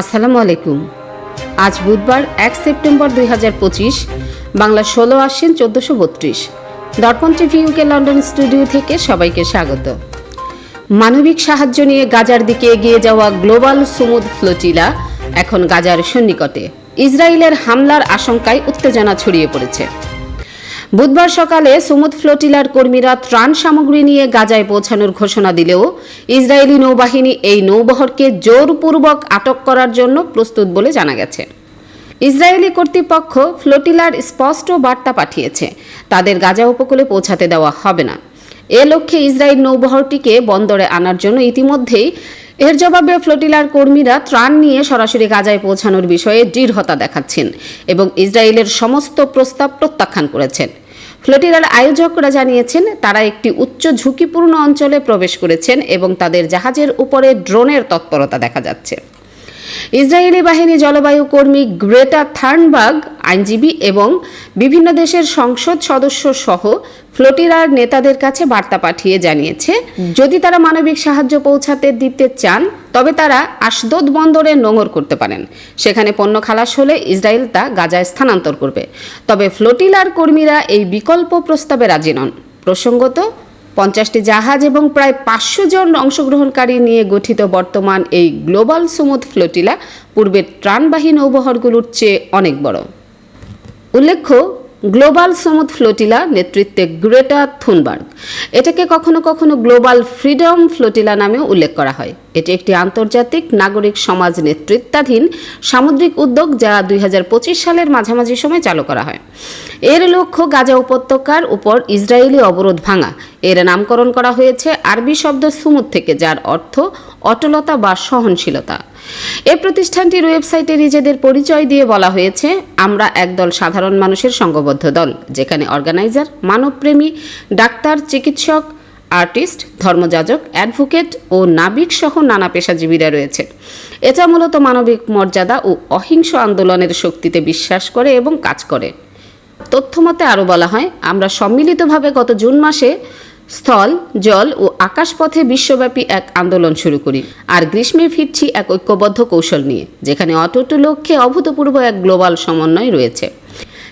আসসালামু আলাইকুম। আজ বুধবার এক সেপ্টেম্বর দুই হাজার পঁচিশ, বাংলা ষোলো আশ্বিন চোদ্দোশো বত্রিশ। দর্পণ টিভি ইউকে লন্ডন স্টুডিও থেকে সবাইকে স্বাগত। মানবিক সাহায্য নিয়ে গাজার দিকে এগিয়ে যাওয়া গ্লোবাল সুমুদ ফ্লোটিলা এখন গাজার সন্নিকটে। ইসরায়েলের হামলার আশঙ্কায় উত্তেজনা ছড়িয়ে পড়েছে। বুধবার সকালে সুমুদ ফ্লোটিলার কর্মীরা ত্রাণ সামগ্রী নিয়ে গাজায় পৌঁছানোর ঘোষণা দিলেও ইসরায়েলি নৌবাহিনী এই নৌবহরকে জোরপূর্বক আটক করার জন্য প্রস্তুত বলে জানা গেছে। ইসরায়েলি কর্তৃপক্ষ ফ্লোটিলার স্পষ্ট বার্তা পাঠিয়েছে। তাদের গাজা উপকূলে পৌঁছাতে দেওয়া হবে না। এ লক্ষ্যে ইসরায়েল নৌবহরটিকে বন্দরে আনার জন্য ইতিমধ্যেই এর জবাবে ফ্লোটিলার কর্মীরা ত্রাণ নিয়ে সরাসরি গাজায় পৌঁছানোর বিষয়ে দৃঢ়তা দেখাচ্ছেন এবং ইসরায়েলের সমস্ত প্রস্তাব প্রত্যাখ্যান করেছেন। ফ্লোটিলার আয়োজকরা জানিয়েছেন, তারা একটি উচ্চ ঝুঁকিপূর্ণ অঞ্চলে প্রবেশ করেছেন এবং তাদের জাহাজের উপরে ড্রোনের তৎপরতা দেখা যাচ্ছে। ইসরায়েলি বাহিনী জলবায়ু কর্মী গ্রেটা থার্নবার্গ, আইনজীবী এবং বিভিন্ন দেশের সংসদ সদস্য সহ ফ্লোটিলার নেতাদের কাছে বার্তা পাঠিয়ে জানিয়েছে, যদি তারা মানবিক সাহায্য পৌঁছাতে দিতে চান, তবে তারা আশদোদ বন্দরে নোঙর করতে পারেন। সেখানে পণ্য খালাস হলে ইসরায়েল তা গাজায় স্থানান্তর করবে। তবে ফ্লোটিলার কর্মীরা এই বিকল্প প্রস্তাবে রাজি নন। প্রসঙ্গত পঞ্চাশটি জাহাজ এবং প্রায় পাঁচশো জন অংশগ্রহণকারী নিয়ে গঠিত বর্তমান এই গ্লোবাল সুমুদ ফ্লোটিলা পূর্বের ত্রাণবাহী নৌবহরগুলোর চেয়ে অনেক বড়। উল্লেখ্য, গ্লোবাল সমুদ ফ্লোটিলা নেতৃত্বে গ্রেটা থুনবার্গ। এটাকে কখনো কখনো গ্লোবাল ফ্রিডম ফ্লোটিলা নামেও উল্লেখ করা হয়। এটি একটি আন্তর্জাতিক নাগরিক সমাজ নেতৃত্বাধীন সামুদ্রিক উদ্যোগ যা দুই হাজার পঁচিশ সালের মাঝামাঝি সময় চালু করা হয়। এর লক্ষ্য গাজা উপত্যকার উপর ইসরায়েলি অবরোধ ভাঙা। এর নামকরণ করা হয়েছে আরবি শব্দ সুমুদ থেকে, যার অর্থ অটলতা বা সহনশীলতা। এ প্রতিষ্ঠানটির ওয়েবসাইটে নিজেদের পরিচয় দিয়ে বলা হয়েছে, আমরা একদল সাধারণ মানুষের সংঘবদ্ধ দল, যেখানে অর্গানাইজার, মানবপ্রেমী, ডাক্তার, চিকিৎসক আর্টিস্ট, ধর্মযাজক, অ্যাডভোকেট ও নাবিক সহ নানা পেশাজীবীরা রয়েছে। এটা মূলত মানবিক মর্যাদা ও অহিংস আন্দোলনের শক্তিতে বিশ্বাস করে এবং কাজ করে। তথ্যমতে আরও বলা হয়, আমরা সম্মিলিতভাবে গত জুন মাসে স্থল, জল ও আকাশপথে বিশ্বব্যাপী এক আন্দোলন শুরু করি আর গ্রীষ্মে ফিরছি এক ঐক্যবদ্ধ কৌশল নিয়ে, যেখানে অটুট লক্ষ্যে অভূতপূর্ব এক গ্লোবাল সমন্বয় রয়েছে।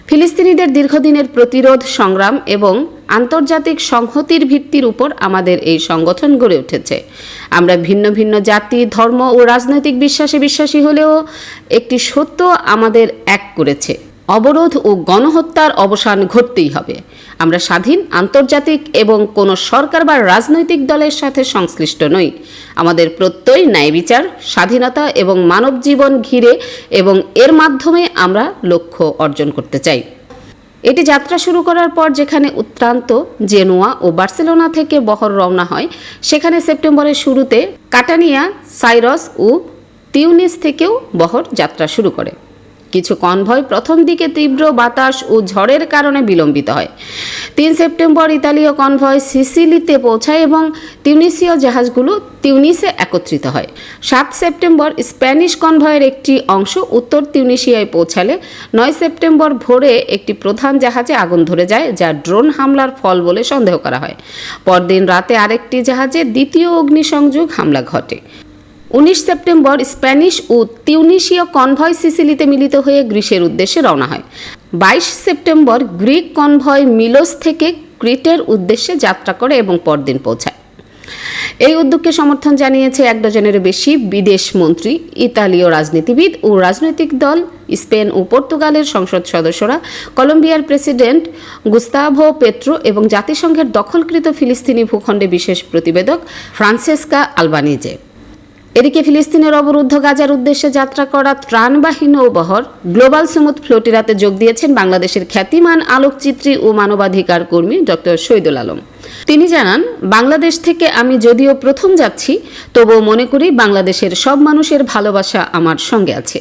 ফিলিস্তিনিদের দীর্ঘদিনের প্রতিরোধ, সংগ্রাম এবং আন্তর্জাতিক সংহতির ভিত্তির উপর আমাদের এই সংগঠন গড়ে উঠেছে। আমরা ভিন্ন ভিন্ন জাতি, ধর্ম ও রাজনৈতিক বিশ্বাসে বিশ্বাসী হলেও একটি সত্য আমাদের এক করেছে। অবরোধ ও গণহত্যার অবসান ঘটতেই হবে। আমরা স্বাধীন, আন্তর্জাতিক এবং কোনো সরকার বা রাজনৈতিক দলের সাথে সংশ্লিষ্ট নই। আমাদের প্রত্যয়, ন্যায় বিচার, স্বাধীনতা এবং মানব জীবন ঘিরে এবং এর মাধ্যমে আমরা লক্ষ্য অর্জন করতে চাই। এটি যাত্রা শুরু করার পর যেখানে উত্তরান্ত জেনুয়া ও বার্সেলোনা থেকে বহর রওনা হয়, সেখানে সেপ্টেম্বরের শুরুতে কাটানিয়া, সাইরস ও তিউনিস থেকেও বহর যাত্রা শুরু করে। কিছু কনভয় প্রথম দিকে তীব্র বাতাস ও ঝড়ের কারণে বিলম্বিত হয়। তিন সেপ্টেম্বর ইতালীয় কনভয় সিসিলিতে পৌঁছায় এবং তিউনিসীয় জাহাজগুলো তিউনিসে একত্রিত হয়। সাত সেপ্টেম্বর স্প্যানিশ কনভয়ের একটি অংশ উত্তর তিউনিসিয়ায় পৌঁছালে নয় সেপ্টেম্বর ভোরে একটি প্রধান জাহাজে আগুন ধরে যায়, যা ড্রোন হামলার ফল বলে সন্দেহ করা হয়। পরদিন রাতে আরেকটি জাহাজে দ্বিতীয় অগ্নিসংযোগ হামলা ঘটে। উনিশ সেপ্টেম্বর স্প্যানিশ ও তিউনিশীয় কনভয় সিসিলিতে মিলিত হয়ে গ্রিসের উদ্দেশ্যে রওনা হয়। বাইশ সেপ্টেম্বর গ্রিক কনভয় মিলোস থেকে ক্রিটের উদ্দেশ্যে যাত্রা করে এবং পরদিন পৌঁছায়। এই উদ্যোগকে সমর্থন জানিয়েছে এক ডজনেরও বেশি বিদেশ মন্ত্রী, ইতালীয় রাজনীতিবিদ ও রাজনৈতিক দল, স্পেন ও পর্তুগালের সংসদ সদস্যরা, কলম্বিয়ার প্রেসিডেন্ট গুস্তাভো পেট্রো এবং জাতিসংঘের দখলকৃত ফিলিস্তিনি ভূখণ্ডে বিশেষ প্রতিবেদক ফ্রান্সেসকা আলবানিজে। এদিকে ফিলিস্তিনের অবরুদ্ধ গাজার উদ্দেশ্যে যাত্রা করা ত্রাণবাহী নৌবহর, গ্লোবাল সুমুদ ফ্লোটিরাতে যোগ দিয়েছেন বাংলাদেশের খ্যাতিমান আলোকচিত্রী ও মানবাধিকার কর্মী ডক্টর শহীদুল আলম। তিনি জানান, বাংলাদেশ থেকে আমি যদিও প্রথম যাচ্ছি, তবুও মনে করি বাংলাদেশের সব মানুষের ভালোবাসা আমার সঙ্গে আছে।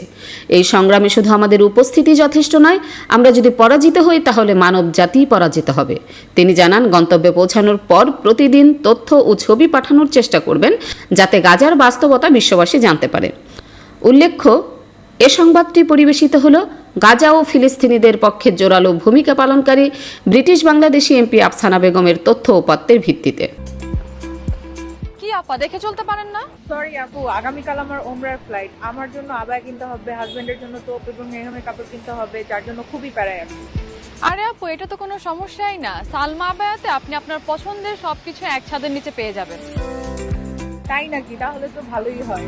এই সংগ্রামে শুধু আমাদের উপস্থিতি যথেষ্ট নয়, আমরা যদি পরাজিত হই তাহলে মানব জাতি পরাজিত হবে। তিনি জানান, গন্তব্যে পৌঁছানোর পর প্রতিদিন তথ্য ও ছবি পাঠানোর চেষ্টা করবেন, যাতে গাজার বাস্তবতা বিশ্ববাসী জানতে পারে। উল্লেখ্য এ সংবাদটি পরিবেশিত হল। গাজা ও ফিলিস্তিনিদের পক্ষে জোরালো ভূমিকা পালনকারী ব্রিটিশ বাংলাদেশি এমপি আফসানা বেগমের তথ্য উপাত্তের ভিত্তিতে। কি আপা দেখে চলতে পারেন না? সরি আপু আগামীকাল আমার ওমরার ফ্লাইট আমার জন্য আবায় কিনতে হবে হাজবেন্ডের জন্য তো এবং মেহমের কাপড় কিনতে হবে যার জন্য খুবই প্যারায় আমি। আরে আপু এটা তো কোনো সমস্যাই না। সালমা আবায়াতে আপনি আপনার পছন্দের সবকিছু এক ছাদের নিচে পেয়ে যাবেন। তাই নাকি? তাহলে তো ভালোই হয়।